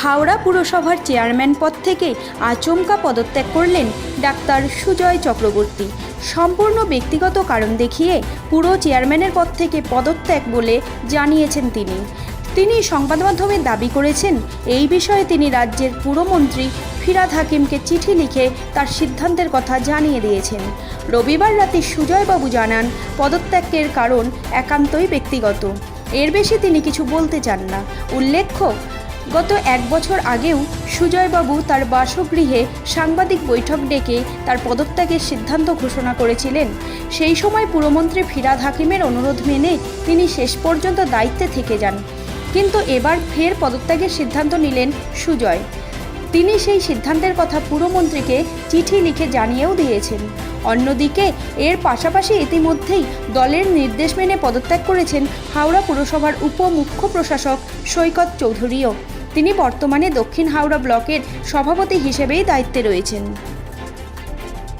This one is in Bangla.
হাওড়া পুরসভার চেয়ারম্যান পদ থেকে আচমকা পদত্যাগ করলেন ডাক্তার সুজয় চক্রবর্তী। সম্পূর্ণ ব্যক্তিগত কারণ দেখিয়ে পুরো চেয়ারম্যানের পদ থেকে পদত্যাগ বলে জানিয়েছেন তিনি। তিনি সংবাদ মাধ্যমে দাবি করেছেন, এই বিষয়ে তিনি রাজ্যের পুরমন্ত্রী ফিরাদ হাকিমকে চিঠি লিখে তার সিদ্ধান্তের কথা জানিয়ে দিয়েছেন। রবিবার রাতে সুজয়বাবু জানান, পদত্যাগের কারণ একান্তই ব্যক্তিগত। এর বেশি তিনি কিছু বলতে চান না। উল্লেখ্য গত এক বছর আগেও সুজয়বাবু তার বাসগৃহে সাংবাদিক বৈঠক ডেকে তার পদত্যাগের সিদ্ধান্ত ঘোষণা করেছিলেন। সেই সময় পুরমন্ত্রী ফিরাদ হাকিমের অনুরোধ মেনে তিনি শেষ পর্যন্ত দায়িত্বে থেকে যান। কিন্তু এবার ফের পদত্যাগের সিদ্ধান্ত নিলেন সুজয়। তিনি সেই সিদ্ধান্তের কথা পুরমন্ত্রীকে চিঠি লিখে জানিয়েও দিয়েছেন। অন্যদিকে, এর পাশাপাশি ইতিমধ্যেই দলের নির্দেশ মেনে পদত্যাগ করেছেন হাওড়া পুরসভার উপ মুখ্য প্রশাসক সৈকত চৌধুরীও। তিনি বর্তমানে দক্ষিণ হাওড়া ব্লকের সভাপতি হিসেবেই দায়িত্বে রয়েছেন।